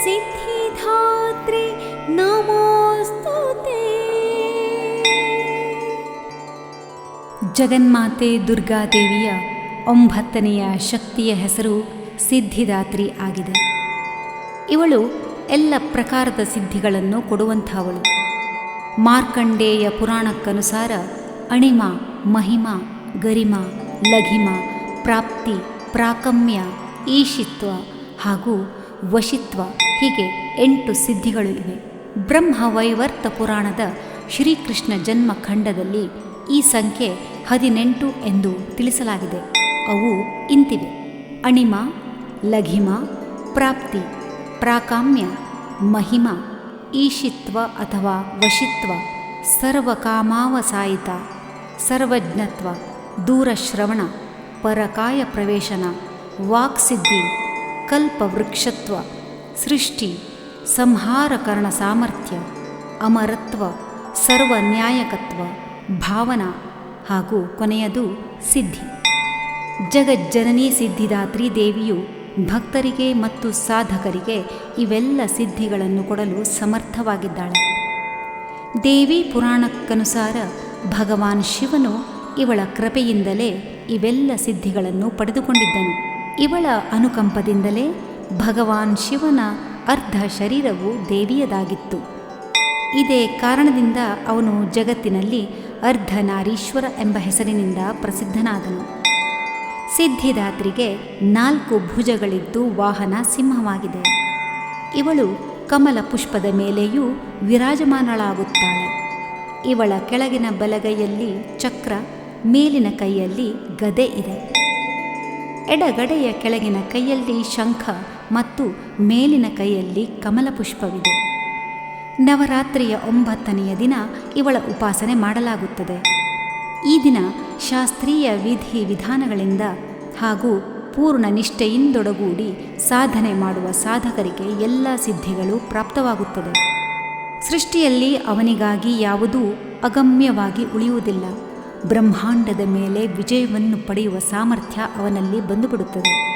सिद्धिदात्री नमोऽस्तु ते ಜಗನ್ಮಾತೆ ದುರ್ಗಾದೇವಿಯ ಒಂಬತ್ತನೆಯ ಶಕ್ತಿಯ ಹೆಸರು ಸಿದ್ಧಿದಾತ್ರಿ ಆಗಿದೆ ಇವಳು ಎಲ್ಲ ಪ್ರಕಾರದ ಸಿದ್ಧಿಗಳನ್ನು ಕೊಡುವಂಥವಳು ಮಾರ್ಕಂಡೇಯ ಪುರಾಣಕ್ಕನುಸಾರ ಅಣಿಮ ಮಹಿಮ ಗರಿಮ ಲಘಿಮ ಪ್ರಾಪ್ತಿ ಪ್ರಾಕಮ್ಯ ಈಶಿತ್ವ ಹಾಗೂ ವಶಿತ್ವ, ಹೀಗೆ ಎಂಟು ಸಿದ್ಧಿಗಳು ಇವೆ. ಬ್ರಹ್ಮವೈವರ್ತ ಪುರಾಣದ ಶ್ರೀಕೃಷ್ಣ ಜನ್ಮ ಖಂಡದಲ್ಲಿ ಈ ಸಂಖ್ಯೆ ಹದಿನೆಂಟು ಎಂದು ತಿಳಿಸಲಾಗಿದೆ. ಅವು ಇಂತಿವೆ. ಅಣಿಮ, ಲಘಿಮ, ಪ್ರಾಪ್ತಿ, ಪ್ರಾಕಾಮ್ಯ, ಮಹಿಮ, ಈಶಿತ್ವ ಅಥವಾ ವಶಿತ್ವ, ಸರ್ವಕಾಮಾವಸಾಯಿತ, ಸರ್ವಜ್ಞತ್ವ, ದೂರಶ್ರವಣ, ಪರಕಾಯ ಪ್ರವೇಶನ, ವಾಕ್ಸಿದ್ಧಿ ಕಲ್ಪವೃಕ್ಷತ್ವ ಸೃಷ್ಟಿ ಸಂಹಾರಕರಣ ಸಾಮರ್ಥ್ಯ, ಅಮರತ್ವ ನ್ಯಾಯಕತ್ವ, ಭಾವನಾ ಹಾಗೂ ಕೊನೆಯದು ಸಿದ್ಧಿ. ಜಗಜ್ಜನನಿ ಸಿದ್ಧಿದಾತ್ರಿ ದೇವಿಯು ಭಕ್ತರಿಗೆ ಮತ್ತು ಸಾಧಕರಿಗೆ ಇವೆಲ್ಲ ಸಿದ್ಧಿಗಳನ್ನು ಕೊಡಲು ಸಮರ್ಥವಾಗಿದ್ದಾಳೆ. ದೇವಿ ಪುರಾಣಕ್ಕನುಸಾರ ಭಗವಾನ್ ಶಿವನು ಇವಳ ಕೃಪೆಯಿಂದಲೇ ಇವೆಲ್ಲ ಸಿದ್ಧಿಗಳನ್ನು ಪಡೆದುಕೊಂಡಿದ್ದನು. ಇವಳ ಅನುಕಂಪದಿಂದಲೇ ಭಗವಾನ್ ಶಿವನ ಅರ್ಧ ಶರೀರವು ದೇವಿಯದಾಗಿತ್ತು. ಇದೇ ಕಾರಣದಿಂದ ಅವನು ಜಗತ್ತಿನಲ್ಲಿ ಅರ್ಧನಾರೀಶ್ವರ ಎಂಬ ಹೆಸರಿನಿಂದ ಪ್ರಸಿದ್ಧನಾದನು. ಸಿದ್ಧಿದಾತ್ರಿಗೆ ನಾಲ್ಕು ಭುಜಗಳಿದ್ದು ವಾಹನ ಸಿಂಹವಾಗಿದೆ. ಇವಳು ಕಮಲ ಪುಷ್ಪದ ಮೇಲೆಯೂ ವಿರಾಜಮಾನಳಾಗುತ್ತಾಳೆ. ಇವಳ ಕೆಳಗಿನ ಬಲಗೈಯಲ್ಲಿ ಚಕ್ರ, ಮೇಲಿನ ಕೈಯಲ್ಲಿ ಗದೆ ಇದೆ. ಎಡಗಡೆಯ ಕೆಳಗಿನ ಕೈಯಲ್ಲಿ ಶಂಖ ಮತ್ತು ಮೇಲಿನ ಕೈಯಲ್ಲಿ ಕಮಲ ಪುಷ್ಪವಿದೆ ನವರಾತ್ರಿಯ ಒಂಬತ್ತನೆಯ ದಿನ ಇವಳ ಉಪಾಸನೆ ಮಾಡಲಾಗುತ್ತದೆ. ಈ ದಿನ ಶಾಸ್ತ್ರೀಯ ವಿಧಿ ವಿಧಾನಗಳಿಂದ ಹಾಗೂ ಪೂರ್ಣ ನಿಷ್ಠೆಯಿಂದೊಡಗೂಡಿ ಸಾಧನೆ ಮಾಡುವ ಸಾಧಕರಿಗೆ ಎಲ್ಲ ಸಿದ್ಧಿಗಳು ಪ್ರಾಪ್ತವಾಗುತ್ತದೆ. ಸೃಷ್ಟಿಯಲ್ಲಿ ಅವನಿಗಾಗಿ ಯಾವುದೂ ಅಗಮ್ಯವಾಗಿ ಉಳಿಯುವುದಿಲ್ಲ. ಬ್ರಹ್ಮಾಂಡದ ಮೇಲೆ ವಿಜಯವನ್ನು ಪಡೆಯುವ ಸಾಮರ್ಥ್ಯ ಅವನಲ್ಲಿ ಬಂದುಬಿಡುತ್ತದೆ.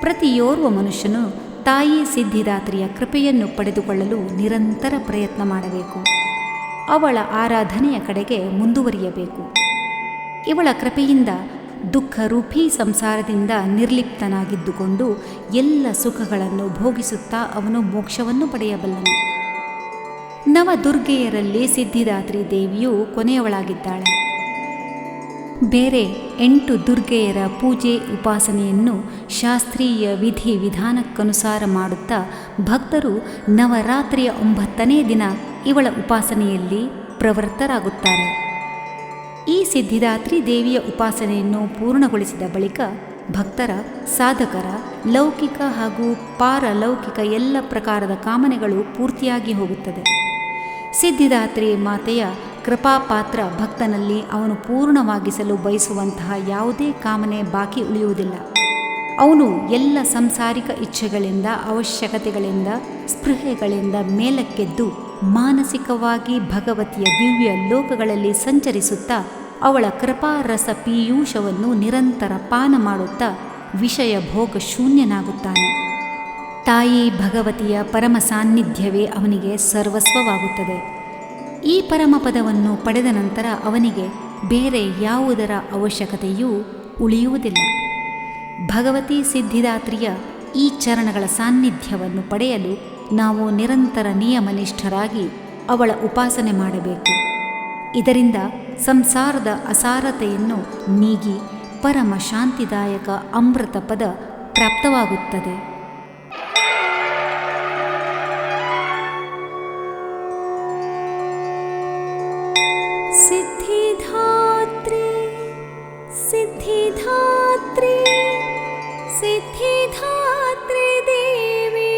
ಪ್ರತಿಯೋರ್ವ ಮನುಷ್ಯನು ತಾಯಿ ಸಿದ್ಧಿದಾತ್ರಿಯ ಕೃಪೆಯನ್ನು ಪಡೆದುಕೊಳ್ಳಲು ನಿರಂತರ ಪ್ರಯತ್ನ ಮಾಡಬೇಕು. ಅವಳ ಆರಾಧನೆಯ ಕಡೆಗೆ ಮುಂದುವರಿಯಬೇಕು. ಇವಳ ಕೃಪೆಯಿಂದ ದುಃಖರೂಪಿ ಸಂಸಾರದಿಂದ ನಿರ್ಲಿಪ್ತನಾಗಿದ್ದುಕೊಂಡು ಎಲ್ಲ ಸುಖಗಳನ್ನು ಭೋಗಿಸುತ್ತಾ ಅವನು ಮೋಕ್ಷವನ್ನು ಪಡೆಯಬಲ್ಲನು. ನವದುರ್ಗೆಯರಲ್ಲಿ ಸಿದ್ಧಿದಾತ್ರಿ ದೇವಿಯು ಕೊನೆಯವಳಾಗಿದ್ದಾಳೆ. ಬೇರೆ ಎಂಟು ದುರ್ಗೆಯರ ಪೂಜೆ ಉಪಾಸನೆಯನ್ನು ಶಾಸ್ತ್ರೀಯ ವಿಧಿ ವಿಧಾನಕ್ಕನುಸಾರ ಮಾಡುತ್ತಾ ಭಕ್ತರು ನವರಾತ್ರಿಯ ಒಂಬತ್ತನೇ ದಿನ ಇವಳ ಉಪಾಸನೆಯಲ್ಲಿ ಪ್ರವೃತ್ತರಾಗುತ್ತಾರೆ. ಈ ಸಿದ್ಧಿದಾತ್ರಿ ದೇವಿಯ ಉಪಾಸನೆಯನ್ನು ಪೂರ್ಣಗೊಳಿಸಿದ ಬಳಿಕ ಭಕ್ತರ, ಸಾಧಕರ, ಲೌಕಿಕ ಹಾಗೂ ಪಾರಲೌಕಿಕ ಎಲ್ಲ ಪ್ರಕಾರದ ಕಾಮನೆಗಳು ಪೂರ್ತಿಯಾಗಿ ಹೋಗುತ್ತದೆ. ಸಿದ್ಧಿದಾತ್ರಿ ಮಾತೆಯ ಕೃಪಾಪಾತ್ರ ಭಕ್ತನಲ್ಲಿ ಅವನು ಪೂರ್ಣವಾಗಿಸಲು ಬಯಸುವಂತಹ ಯಾವುದೇ ಕಾಮನೆ ಬಾಕಿ ಉಳಿಯುವುದಿಲ್ಲ. ಅವನು ಎಲ್ಲ ಸಂಸಾರಿಕ ಇಚ್ಛೆಗಳಿಂದ, ಅವಶ್ಯಕತೆಗಳಿಂದ, ಸ್ಪೃಹೆಗಳಿಂದ ಮೇಲಕ್ಕೆದ್ದು ಮಾನಸಿಕವಾಗಿ ಭಗವತಿಯ ದಿವ್ಯ ಲೋಕಗಳಲ್ಲಿ ಸಂಚರಿಸುತ್ತಾ ಅವಳ ಕೃಪಾರಸ ಪೀಯೂಷವನ್ನು ನಿರಂತರ ಪಾನ ಮಾಡುತ್ತಾ ವಿಷಯ ಭೋಗ ಶೂನ್ಯನಾಗುತ್ತಾನೆ. ತಾಯಿ ಭಗವತಿಯ ಪರಮ ಸಾನ್ನಿಧ್ಯವೇ ಅವನಿಗೆ ಸರ್ವಸ್ವವಾಗುತ್ತದೆ. ಈ ಪರಮಪದವನ್ನು ಪಡೆದ ನಂತರ ಅವನಿಗೆ ಬೇರೆ ಯಾವುದರ ಅವಶ್ಯಕತೆಯೂ ಉಳಿಯುವುದಿಲ್ಲ. ಭಗವತಿ ಸಿದ್ಧಿದಾತ್ರಿಯ ಈ ಚರಣಗಳ ಸಾನ್ನಿಧ್ಯವನ್ನು ಪಡೆಯಲು ನಾವು ನಿರಂತರ ನಿಯಮನಿಷ್ಠರಾಗಿ ಅವಳ ಉಪಾಸನೆ ಮಾಡಬೇಕು. ಇದರಿಂದ ಸಂಸಾರದ ಅಸಾರತೆಯನ್ನು ನೀಗಿ ಪರಮ ಶಾಂತಿದಾಯಕ ಅಮೃತ ಪದ ಪ್ರಾಪ್ತವಾಗುತ್ತದೆ. सिद्धिधात्री सिद्धिधात्री सिद्धिधात्री देवी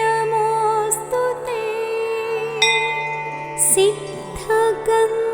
नमोऽस्तु ते। सिद्धगन्धर्वयक्षाद्यैः